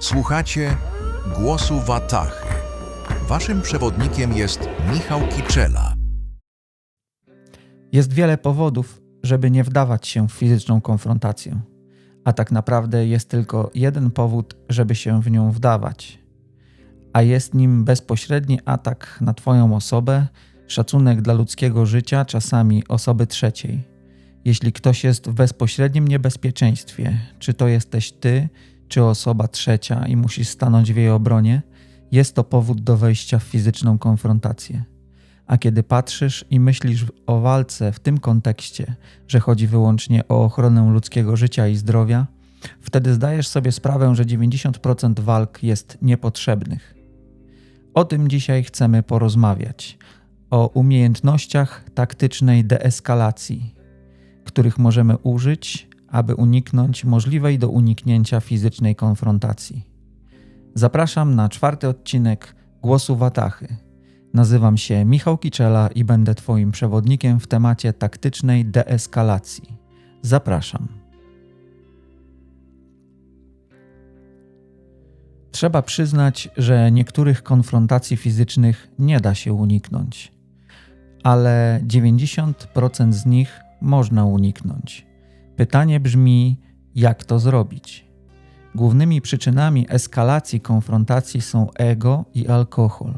Słuchacie głosu Watachy. Waszym przewodnikiem jest Michał Kiczela. Jest wiele powodów, żeby nie wdawać się w fizyczną konfrontację, a tak naprawdę jest tylko jeden powód, żeby się w nią wdawać. A jest nim bezpośredni atak na Twoją osobę, szacunek dla ludzkiego życia, czasami osoby trzeciej. Jeśli ktoś jest w bezpośrednim niebezpieczeństwie, czy to jesteś Ty, czy osoba trzecia i musisz stanąć w jej obronie, jest to powód do wejścia w fizyczną konfrontację. A kiedy patrzysz i myślisz o walce w tym kontekście, że chodzi wyłącznie o ochronę ludzkiego życia i zdrowia, wtedy zdajesz sobie sprawę, że 90% walk jest niepotrzebnych. O tym dzisiaj chcemy porozmawiać. O umiejętnościach taktycznej deeskalacji, których możemy użyć, aby uniknąć możliwej do uniknięcia fizycznej konfrontacji. Zapraszam na czwarty odcinek Głosu Watachy. Nazywam się Michał Kiczela i będę Twoim przewodnikiem w temacie taktycznej deeskalacji. Zapraszam. Trzeba przyznać, że niektórych konfrontacji fizycznych nie da się uniknąć, ale 90% z nich można uniknąć. Pytanie brzmi, jak to zrobić? Głównymi przyczynami eskalacji konfrontacji są ego i alkohol.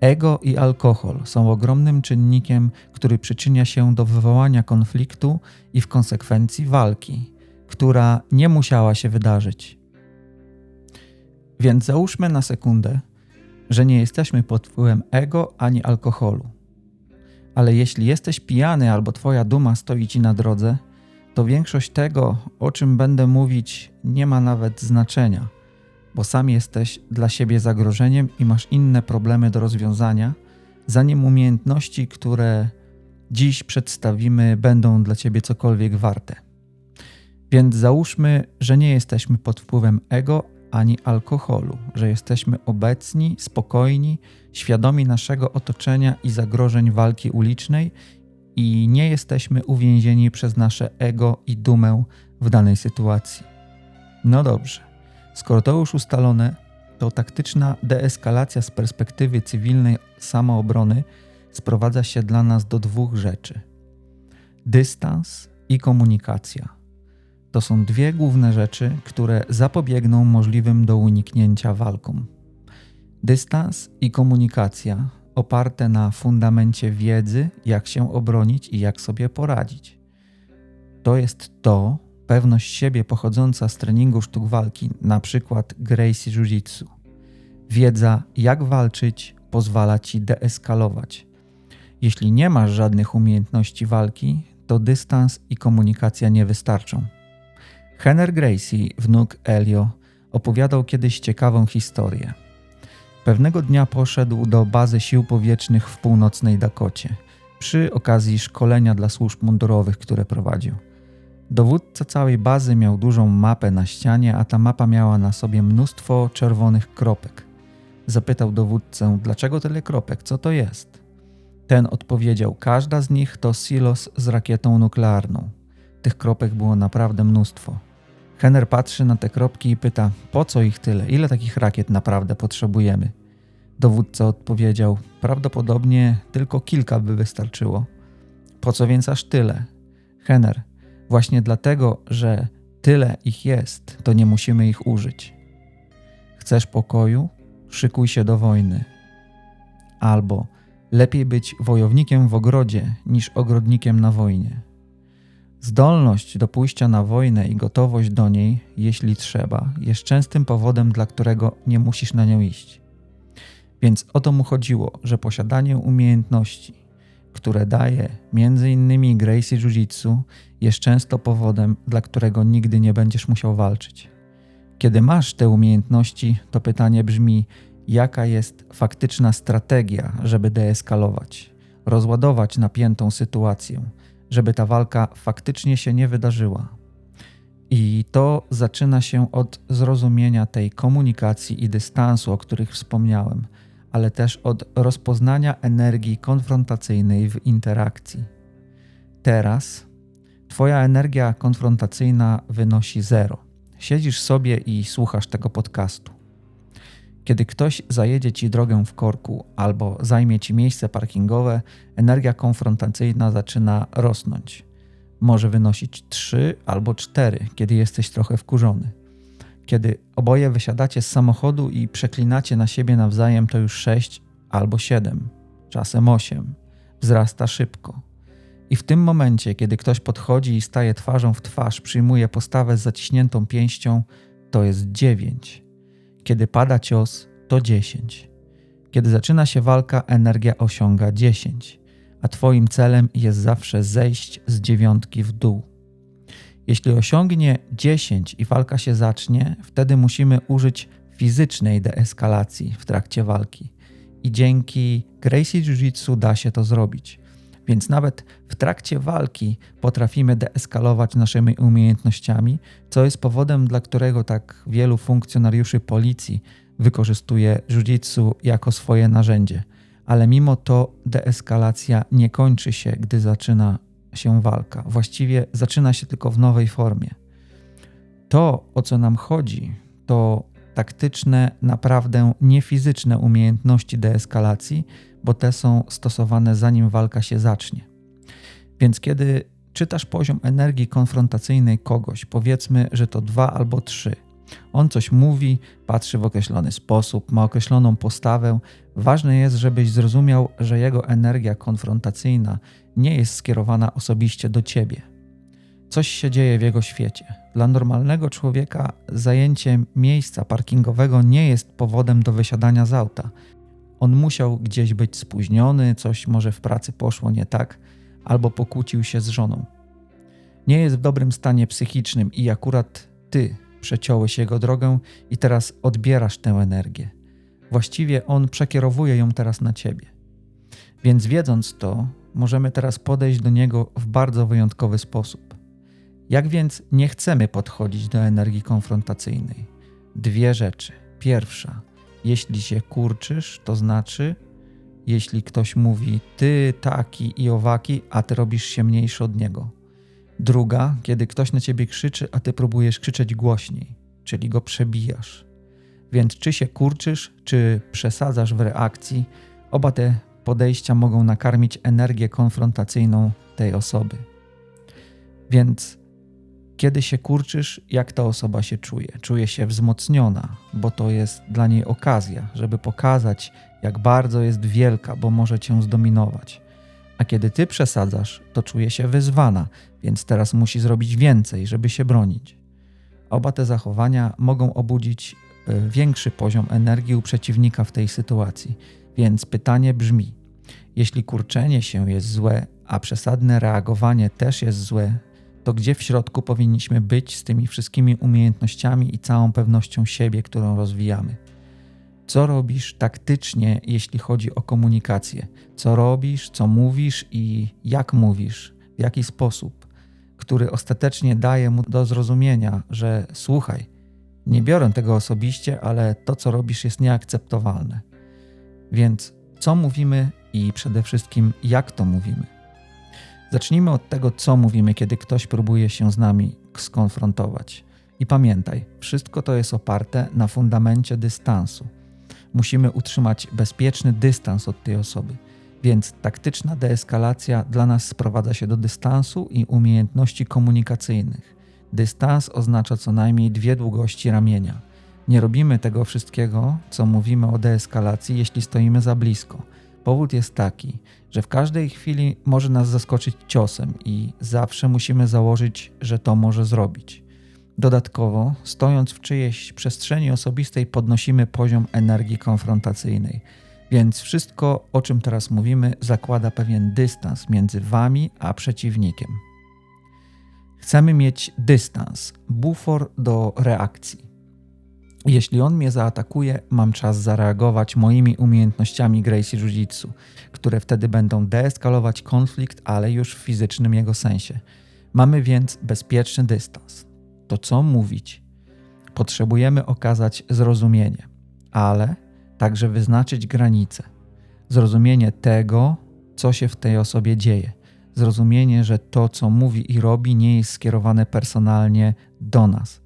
Ego i alkohol są ogromnym czynnikiem, który przyczynia się do wywołania konfliktu i w konsekwencji walki, która nie musiała się wydarzyć. Więc załóżmy na sekundę, że nie jesteśmy pod wpływem ego ani alkoholu. Ale jeśli jesteś pijany albo twoja duma stoi ci na drodze, to większość tego, o czym będę mówić, nie ma nawet znaczenia, bo sam jesteś dla siebie zagrożeniem i masz inne problemy do rozwiązania, zanim umiejętności, które dziś przedstawimy, będą dla ciebie cokolwiek warte. Więc załóżmy, że nie jesteśmy pod wpływem ego ani alkoholu, że jesteśmy obecni, spokojni, świadomi naszego otoczenia i zagrożeń walki ulicznej i nie jesteśmy uwięzieni przez nasze ego i dumę w danej sytuacji. No dobrze, skoro to już ustalone, to taktyczna deeskalacja z perspektywy cywilnej samoobrony sprowadza się dla nas do dwóch rzeczy: dystans i komunikacja. To są dwie główne rzeczy, które zapobiegną możliwym do uniknięcia walkom. Dystans i komunikacja oparte na fundamencie wiedzy, jak się obronić i jak sobie poradzić. To jest to, pewność siebie pochodząca z treningu sztuk walki, na przykład Gracie Jiu-Jitsu. Wiedza, jak walczyć, pozwala ci deeskalować. Jeśli nie masz żadnych umiejętności walki, to dystans i komunikacja nie wystarczą. Henry Gracie, wnuk Elio, opowiadał kiedyś ciekawą historię. Pewnego dnia poszedł do bazy sił powietrznych w północnej Dakocie przy okazji szkolenia dla służb mundurowych, które prowadził. Dowódca całej bazy miał dużą mapę na ścianie, a ta mapa miała na sobie mnóstwo czerwonych kropek. Zapytał dowódcę, dlaczego tyle kropek, co to jest? Ten odpowiedział, każda z nich to silos z rakietą nuklearną. Tych kropek było naprawdę mnóstwo. Henner patrzy na te kropki i pyta: Po co ich tyle? Ile takich rakiet naprawdę potrzebujemy? Dowódca odpowiedział: Prawdopodobnie tylko kilka by wystarczyło. Po co więc aż tyle? Henner, właśnie dlatego, że tyle ich jest, to nie musimy ich użyć. Chcesz pokoju? Szykuj się do wojny. Albo lepiej być wojownikiem w ogrodzie niż ogrodnikiem na wojnie. Zdolność do pójścia na wojnę i gotowość do niej, jeśli trzeba, jest częstym powodem, dla którego nie musisz na nią iść. Więc o to mu chodziło, że posiadanie umiejętności, które daje m.in. Gracie Jiu-Jitsu, jest często powodem, dla którego nigdy nie będziesz musiał walczyć. Kiedy masz te umiejętności, to pytanie brzmi, jaka jest faktyczna strategia, żeby deeskalować, rozładować napiętą sytuację, żeby ta walka faktycznie się nie wydarzyła. I to zaczyna się od zrozumienia tej komunikacji i dystansu, o których wspomniałem, ale też od rozpoznania energii konfrontacyjnej w interakcji. Teraz Twoja energia konfrontacyjna wynosi zero. siedzisz sobie i słuchasz tego podcastu. Kiedy ktoś zajedzie ci drogę w korku albo zajmie ci miejsce parkingowe, energia konfrontacyjna zaczyna rosnąć. Może wynosić 3 albo 4, kiedy jesteś trochę wkurzony. Kiedy oboje wysiadacie z samochodu i przeklinacie na siebie nawzajem, to już 6 albo 7, czasem 8. Wzrasta szybko. I w tym momencie, kiedy ktoś podchodzi i staje twarzą w twarz, przyjmuje postawę z zaciśniętą pięścią, to jest 9. Kiedy pada cios, to 10. Kiedy zaczyna się walka, energia osiąga 10, a Twoim celem jest zawsze zejść z dziewiątki w dół. Jeśli osiągnie 10 i walka się zacznie, wtedy musimy użyć fizycznej deeskalacji w trakcie walki. I dzięki Gracie Jiu-Jitsu da się to zrobić. Więc nawet w trakcie walki potrafimy deeskalować naszymi umiejętnościami, co jest powodem, dla którego tak wielu funkcjonariuszy policji wykorzystuje jiu-jitsu jako swoje narzędzie. Ale mimo to deeskalacja nie kończy się, gdy zaczyna się walka. Właściwie zaczyna się tylko w nowej formie. To, o co nam chodzi, to taktyczne, naprawdę niefizyczne umiejętności deeskalacji, bo te są stosowane zanim walka się zacznie. Więc kiedy czytasz poziom energii konfrontacyjnej kogoś, powiedzmy, że to dwa albo trzy, on coś mówi, patrzy w określony sposób, ma określoną postawę. Ważne jest, żebyś zrozumiał, że jego energia konfrontacyjna nie jest skierowana osobiście do ciebie. Coś się dzieje w jego świecie. Dla normalnego człowieka zajęcie miejsca parkingowego nie jest powodem do wysiadania z auta. On musiał gdzieś być spóźniony, coś może w pracy poszło nie tak, albo pokłócił się z żoną. Nie jest w dobrym stanie psychicznym i akurat ty przeciąłeś jego drogę i teraz odbierasz tę energię. Właściwie on przekierowuje ją teraz na ciebie. Więc wiedząc to, możemy teraz podejść do niego w bardzo wyjątkowy sposób. Jak więc nie chcemy podchodzić do energii konfrontacyjnej? Dwie rzeczy. Pierwsza, jeśli się kurczysz, to znaczy, jeśli ktoś mówi ty taki i owaki, a ty robisz się mniejszy od niego. Druga, kiedy ktoś na ciebie krzyczy, a ty próbujesz krzyczeć głośniej, czyli go przebijasz. Więc czy się kurczysz, czy przesadzasz w reakcji, oba te podejścia mogą nakarmić energię konfrontacyjną tej osoby. Więc kiedy się kurczysz, jak ta osoba się czuje? Czuje się wzmocniona, bo to jest dla niej okazja, żeby pokazać, jak bardzo jest wielka, bo może cię zdominować. A kiedy ty przesadzasz, to czuje się wyzwana, więc teraz musi zrobić więcej, żeby się bronić. Oba te zachowania mogą obudzić e, większy poziom energii u przeciwnika w tej sytuacji. Więc pytanie brzmi: jeśli kurczenie się jest złe, a przesadne reagowanie też jest złe, to gdzie w środku powinniśmy być z tymi wszystkimi umiejętnościami i całą pewnością siebie, którą rozwijamy? Co robisz taktycznie, jeśli chodzi o komunikację? Co robisz, co mówisz i jak mówisz, w jaki sposób, który ostatecznie daje mu do zrozumienia, że słuchaj, nie biorę tego osobiście, ale to, co robisz, jest nieakceptowalne. Więc co mówimy i przede wszystkim jak to mówimy? Zacznijmy od tego, co mówimy, kiedy ktoś próbuje się z nami skonfrontować. I pamiętaj, wszystko to jest oparte na fundamencie dystansu. Musimy utrzymać bezpieczny dystans od tej osoby. Więc taktyczna deeskalacja dla nas sprowadza się do dystansu i umiejętności komunikacyjnych. Dystans oznacza co najmniej dwie długości ramienia. Nie robimy tego wszystkiego, co mówimy o deeskalacji, jeśli stoimy za blisko. Powód jest taki, że w każdej chwili może nas zaskoczyć ciosem i zawsze musimy założyć, że to może zrobić. Dodatkowo, stojąc w czyjejś przestrzeni osobistej, podnosimy poziom energii konfrontacyjnej. Więc wszystko, o czym teraz mówimy, zakłada pewien dystans między wami a przeciwnikiem. Chcemy mieć dystans, bufor do reakcji. Jeśli on mnie zaatakuje, mam czas zareagować moimi umiejętnościami Gracie Jiu-Jitsu, które wtedy będą deeskalować konflikt, ale już w fizycznym jego sensie. Mamy więc bezpieczny dystans. To co mówić? Potrzebujemy okazać zrozumienie, ale także wyznaczyć granice. Zrozumienie tego, co się w tej osobie dzieje. Zrozumienie, że to, co mówi i robi, nie jest skierowane personalnie do nas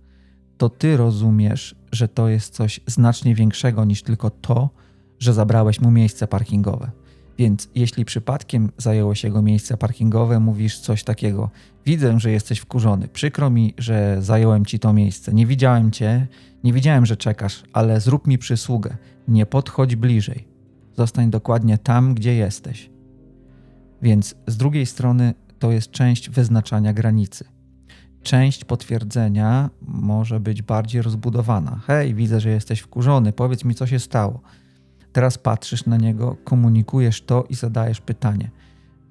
to ty rozumiesz, że to jest coś znacznie większego niż tylko to, że zabrałeś mu miejsce parkingowe. Więc jeśli przypadkiem zajęło się jego miejsce parkingowe, mówisz coś takiego: Widzę, że jesteś wkurzony. Przykro mi, że zająłem ci to miejsce. Nie widziałem cię, nie widziałem, że czekasz, ale zrób mi przysługę. Nie podchodź bliżej. Zostań dokładnie tam, gdzie jesteś. Więc z drugiej strony to jest część wyznaczania granicy. Część potwierdzenia może być bardziej rozbudowana. Hej, widzę, że jesteś wkurzony, powiedz mi, co się stało. Teraz patrzysz na niego, komunikujesz to i zadajesz pytanie.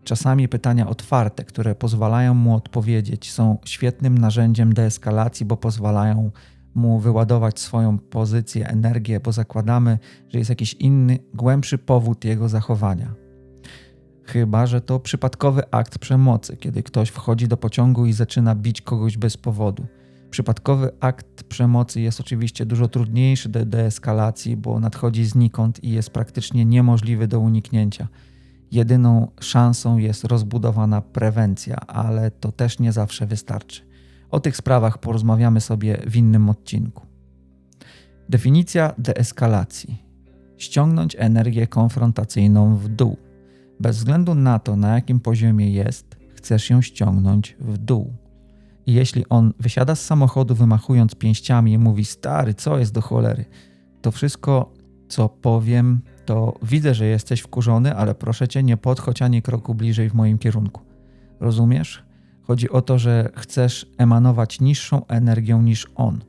Czasami pytania otwarte, które pozwalają mu odpowiedzieć, są świetnym narzędziem deeskalacji, bo pozwalają mu wyładować swoją pozycję, energię, bo zakładamy, że jest jakiś inny, głębszy powód jego zachowania. Chyba, że to przypadkowy akt przemocy, kiedy ktoś wchodzi do pociągu i zaczyna bić kogoś bez powodu. Przypadkowy akt przemocy jest oczywiście dużo trudniejszy do deeskalacji, bo nadchodzi znikąd i jest praktycznie niemożliwy do uniknięcia. Jedyną szansą jest rozbudowana prewencja, ale to też nie zawsze wystarczy. O tych sprawach porozmawiamy sobie w innym odcinku. Definicja deeskalacji: ściągnąć energię konfrontacyjną w dół. Bez względu na to, na jakim poziomie jest, chcesz ją ściągnąć w dół. I jeśli on wysiada z samochodu, wymachując pięściami i mówi: Stary, co jest do cholery, to wszystko, co powiem, to widzę, że jesteś wkurzony, ale proszę cię, nie podchodź ani kroku bliżej w moim kierunku. Rozumiesz? Chodzi o to, że chcesz emanować niższą energią niż on.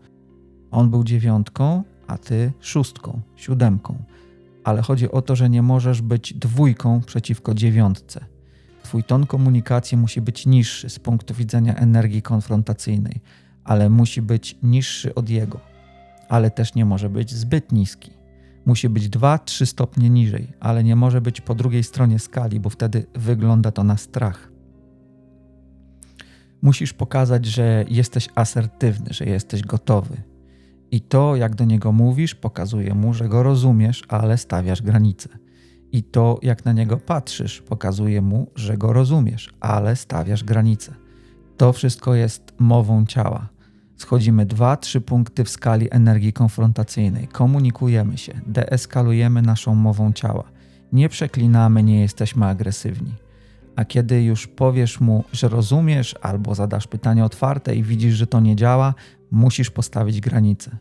On był dziewiątką, a ty szóstką, siódemką. Ale chodzi o to, że nie możesz być dwójką przeciwko dziewiątce. Twój ton komunikacji musi być niższy z punktu widzenia energii konfrontacyjnej, ale musi być niższy od jego. Ale też nie może być zbyt niski. Musi być 2-3 stopnie niżej, ale nie może być po drugiej stronie skali, bo wtedy wygląda to na strach. Musisz pokazać, że jesteś asertywny, że jesteś gotowy. I to, jak do niego mówisz, pokazuje mu, że go rozumiesz, ale stawiasz granice. I to, jak na niego patrzysz, pokazuje mu, że go rozumiesz, ale stawiasz granice. To wszystko jest mową ciała. Schodzimy dwa, trzy punkty w skali energii konfrontacyjnej, komunikujemy się, deeskalujemy naszą mową ciała. Nie przeklinamy, nie jesteśmy agresywni. A kiedy już powiesz mu, że rozumiesz, albo zadasz pytanie otwarte i widzisz, że to nie działa, musisz postawić granice.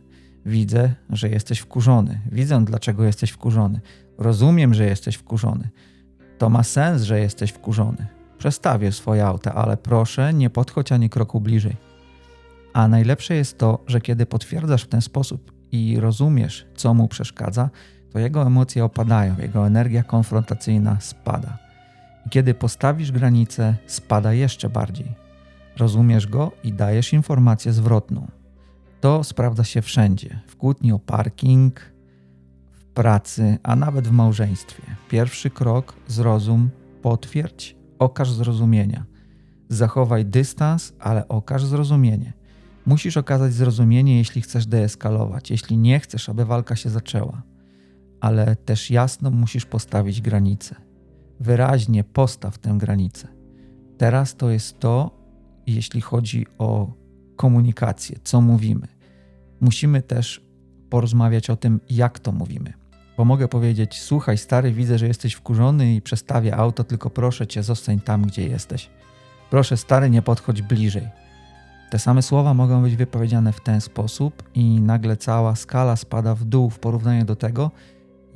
Widzę, że jesteś wkurzony. Widzę, dlaczego jesteś wkurzony. Rozumiem, że jesteś wkurzony. To ma sens, że jesteś wkurzony. Przestawię swoje auto, ale proszę, nie podchodź ani kroku bliżej. A najlepsze jest to, że kiedy potwierdzasz w ten sposób i rozumiesz, co mu przeszkadza, to jego emocje opadają, jego energia konfrontacyjna spada. I kiedy postawisz granicę, spada jeszcze bardziej. Rozumiesz go i dajesz informację zwrotną. To sprawdza się wszędzie: w kłótni o parking, w pracy, a nawet w małżeństwie. Pierwszy krok zrozum, potwierdź, okaż zrozumienia. Zachowaj dystans, ale okaż zrozumienie. Musisz okazać zrozumienie, jeśli chcesz deeskalować, jeśli nie chcesz, aby walka się zaczęła. Ale też jasno musisz postawić granicę. Wyraźnie postaw tę granicę. Teraz to jest to, jeśli chodzi o komunikację, co mówimy. Musimy też porozmawiać o tym, jak to mówimy. Bo mogę powiedzieć: Słuchaj, stary, widzę, że jesteś wkurzony i przestawię auto, tylko proszę cię, zostań tam, gdzie jesteś. Proszę, stary, nie podchodź bliżej. Te same słowa mogą być wypowiedziane w ten sposób, i nagle cała skala spada w dół w porównaniu do tego,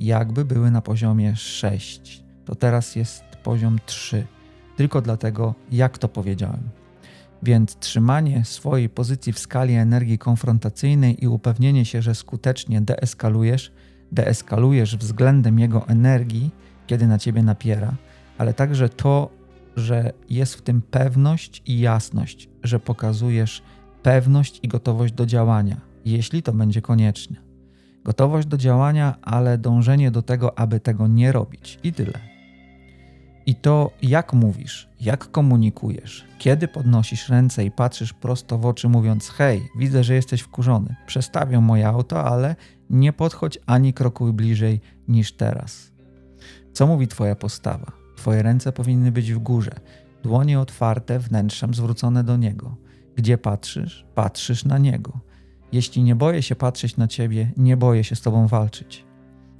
jakby były na poziomie 6. To teraz jest poziom 3. Tylko dlatego, jak to powiedziałem. Więc trzymanie swojej pozycji w skali energii konfrontacyjnej i upewnienie się, że skutecznie deeskalujesz, deeskalujesz względem jego energii, kiedy na ciebie napiera, ale także to, że jest w tym pewność i jasność, że pokazujesz pewność i gotowość do działania, jeśli to będzie konieczne. Gotowość do działania, ale dążenie do tego, aby tego nie robić i tyle. I to, jak mówisz, jak komunikujesz, kiedy podnosisz ręce i patrzysz prosto w oczy, mówiąc: Hej, widzę, że jesteś wkurzony, przestawię moje auto, ale nie podchodź ani kroku bliżej niż teraz. Co mówi Twoja postawa? Twoje ręce powinny być w górze, dłonie otwarte, wnętrzem zwrócone do Niego. Gdzie patrzysz? Patrzysz na Niego. Jeśli nie boję się patrzeć na ciebie, nie boję się z tobą walczyć.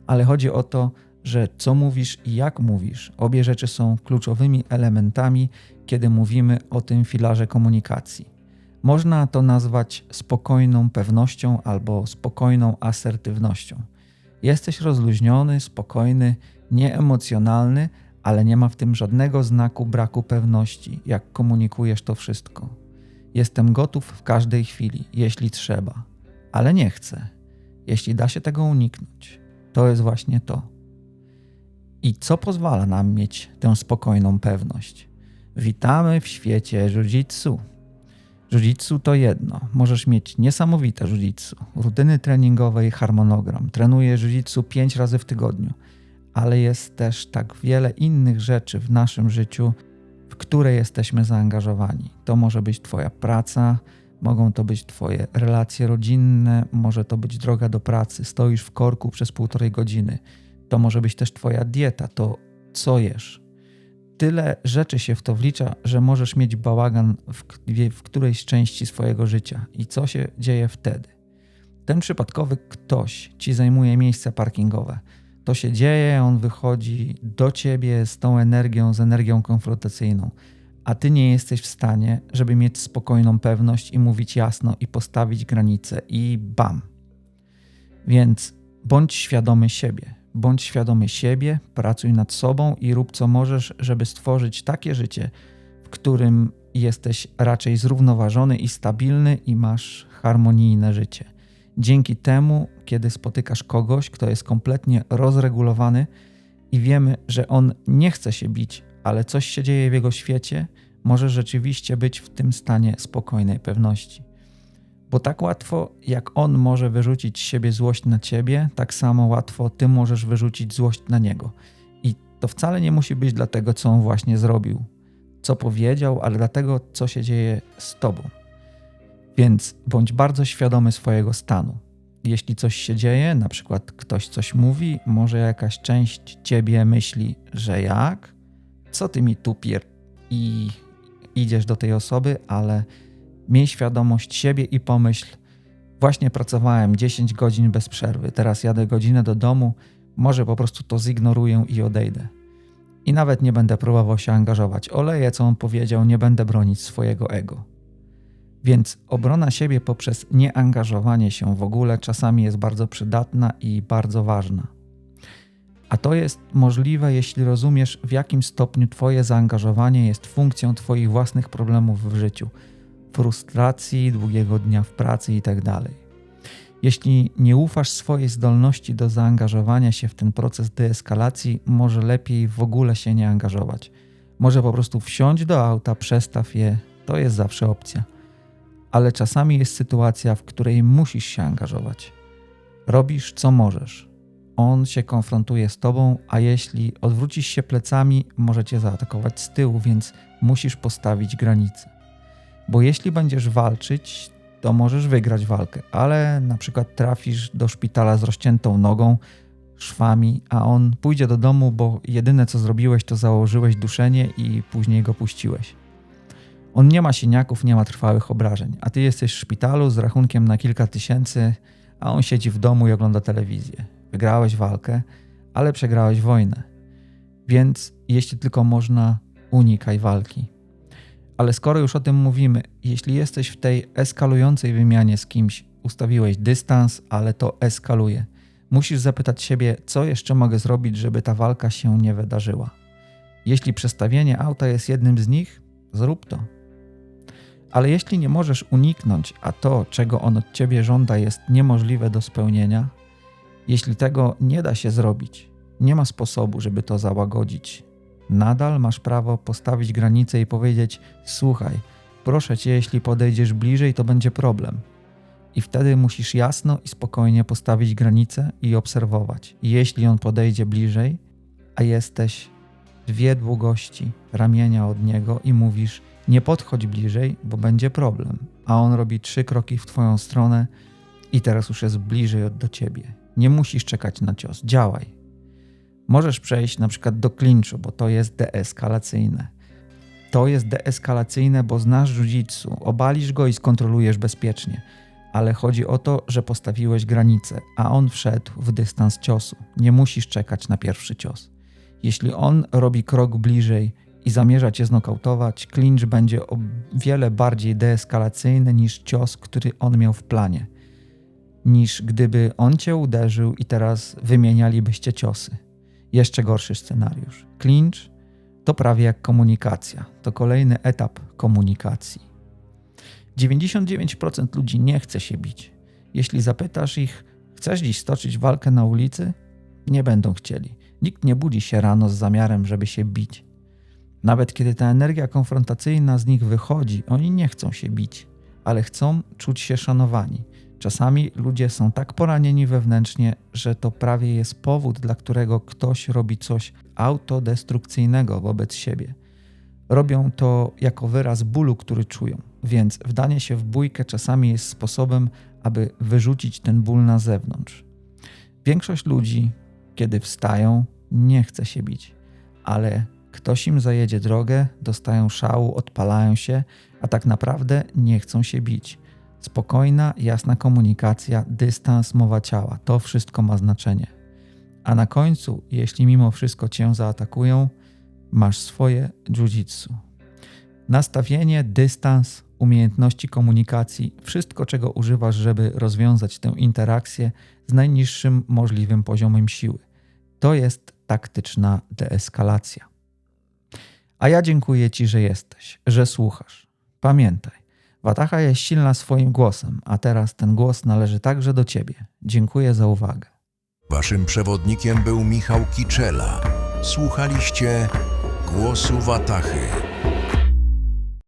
Ale chodzi o to, że co mówisz i jak mówisz, obie rzeczy są kluczowymi elementami, kiedy mówimy o tym filarze komunikacji. Można to nazwać spokojną pewnością albo spokojną asertywnością. Jesteś rozluźniony, spokojny, nieemocjonalny, ale nie ma w tym żadnego znaku braku pewności, jak komunikujesz to wszystko. Jestem gotów w każdej chwili, jeśli trzeba, ale nie chcę. Jeśli da się tego uniknąć, to jest właśnie to. I co pozwala nam mieć tę spokojną pewność? Witamy w świecie jiu-jitsu. Jiu-jitsu to jedno. Możesz mieć niesamowite jiu-jitsu, rutyny treningowe i harmonogram. Trenuję jiu-jitsu 5 razy w tygodniu, ale jest też tak wiele innych rzeczy w naszym życiu, w które jesteśmy zaangażowani. To może być Twoja praca, mogą to być Twoje relacje rodzinne, może to być droga do pracy, stoisz w korku przez półtorej godziny. To może być też Twoja dieta, to co jesz. Tyle rzeczy się w to wlicza, że możesz mieć bałagan w, w którejś części swojego życia. I co się dzieje wtedy? Ten przypadkowy ktoś ci zajmuje miejsce parkingowe. To się dzieje, on wychodzi do ciebie z tą energią, z energią konfrontacyjną, a ty nie jesteś w stanie, żeby mieć spokojną pewność i mówić jasno i postawić granice i bam. Więc bądź świadomy siebie. Bądź świadomy siebie, pracuj nad sobą i rób co możesz, żeby stworzyć takie życie, w którym jesteś raczej zrównoważony i stabilny i masz harmonijne życie. Dzięki temu, kiedy spotykasz kogoś, kto jest kompletnie rozregulowany i wiemy, że on nie chce się bić, ale coś się dzieje w jego świecie, może rzeczywiście być w tym stanie spokojnej pewności. Bo tak łatwo, jak on może wyrzucić z siebie złość na ciebie, tak samo łatwo ty możesz wyrzucić złość na niego. I to wcale nie musi być dlatego, co on właśnie zrobił, co powiedział, ale dlatego, co się dzieje z tobą. Więc bądź bardzo świadomy swojego stanu. Jeśli coś się dzieje, na przykład ktoś coś mówi, może jakaś część ciebie myśli, że jak? Co ty mi tu pier... i idziesz do tej osoby, ale miej świadomość siebie i pomyśl, właśnie pracowałem 10 godzin bez przerwy, teraz jadę godzinę do domu, może po prostu to zignoruję i odejdę. I nawet nie będę próbował się angażować. Oleję, co on powiedział, nie będę bronić swojego ego. Więc obrona siebie poprzez nieangażowanie się w ogóle czasami jest bardzo przydatna i bardzo ważna. A to jest możliwe, jeśli rozumiesz, w jakim stopniu Twoje zaangażowanie jest funkcją Twoich własnych problemów w życiu, frustracji, długiego dnia w pracy itd. Tak jeśli nie ufasz swojej zdolności do zaangażowania się w ten proces deeskalacji, może lepiej w ogóle się nie angażować. Może po prostu wsiąść do auta, przestaw je, to jest zawsze opcja ale czasami jest sytuacja, w której musisz się angażować. Robisz co możesz. On się konfrontuje z tobą, a jeśli odwrócisz się plecami, może cię zaatakować z tyłu, więc musisz postawić granicę. Bo jeśli będziesz walczyć, to możesz wygrać walkę, ale na przykład trafisz do szpitala z rozciętą nogą, szwami, a on pójdzie do domu, bo jedyne co zrobiłeś, to założyłeś duszenie i później go puściłeś. On nie ma siniaków, nie ma trwałych obrażeń, a ty jesteś w szpitalu z rachunkiem na kilka tysięcy, a on siedzi w domu i ogląda telewizję. Wygrałeś walkę, ale przegrałeś wojnę. Więc jeśli tylko można, unikaj walki. Ale skoro już o tym mówimy, jeśli jesteś w tej eskalującej wymianie z kimś, ustawiłeś dystans, ale to eskaluje. Musisz zapytać siebie, co jeszcze mogę zrobić, żeby ta walka się nie wydarzyła. Jeśli przestawienie auta jest jednym z nich, zrób to. Ale jeśli nie możesz uniknąć, a to, czego on od ciebie żąda, jest niemożliwe do spełnienia, jeśli tego nie da się zrobić, nie ma sposobu, żeby to załagodzić, nadal masz prawo postawić granicę i powiedzieć: Słuchaj, proszę cię, jeśli podejdziesz bliżej, to będzie problem. I wtedy musisz jasno i spokojnie postawić granicę i obserwować. Jeśli on podejdzie bliżej, a jesteś dwie długości ramienia od niego i mówisz: nie podchodź bliżej, bo będzie problem. A on robi trzy kroki w twoją stronę i teraz już jest bliżej od do ciebie. Nie musisz czekać na cios, działaj. Możesz przejść na przykład do klinczu, bo to jest deeskalacyjne. To jest deeskalacyjne, bo znasz jiu-jitsu, obalisz go i skontrolujesz bezpiecznie. ale chodzi o to, że postawiłeś granicę, a on wszedł w dystans ciosu. Nie musisz czekać na pierwszy cios. Jeśli on robi krok bliżej i zamierza cię znokautować, clinch będzie o wiele bardziej deeskalacyjny niż cios, który on miał w planie. Niż gdyby on cię uderzył i teraz wymienialibyście ciosy. Jeszcze gorszy scenariusz. Clinch to prawie jak komunikacja. To kolejny etap komunikacji. 99% ludzi nie chce się bić. Jeśli zapytasz ich, chcesz dziś stoczyć walkę na ulicy? Nie będą chcieli. Nikt nie budzi się rano z zamiarem, żeby się bić. Nawet kiedy ta energia konfrontacyjna z nich wychodzi, oni nie chcą się bić, ale chcą czuć się szanowani. Czasami ludzie są tak poranieni wewnętrznie, że to prawie jest powód, dla którego ktoś robi coś autodestrukcyjnego wobec siebie. Robią to jako wyraz bólu, który czują, więc wdanie się w bójkę czasami jest sposobem, aby wyrzucić ten ból na zewnątrz. Większość ludzi, kiedy wstają, nie chce się bić, ale ktoś im zajedzie drogę, dostają szału, odpalają się, a tak naprawdę nie chcą się bić. Spokojna, jasna komunikacja, dystans, mowa ciała to wszystko ma znaczenie. A na końcu, jeśli mimo wszystko cię zaatakują, masz swoje jiu-jitsu. Nastawienie, dystans, umiejętności komunikacji, wszystko czego używasz, żeby rozwiązać tę interakcję z najniższym możliwym poziomem siły. To jest taktyczna deeskalacja. A ja dziękuję Ci, że jesteś, że słuchasz. Pamiętaj, Wataha jest silna swoim głosem, a teraz ten głos należy także do Ciebie. Dziękuję za uwagę. Waszym przewodnikiem był Michał Kiczela. Słuchaliście Głosu Watachy.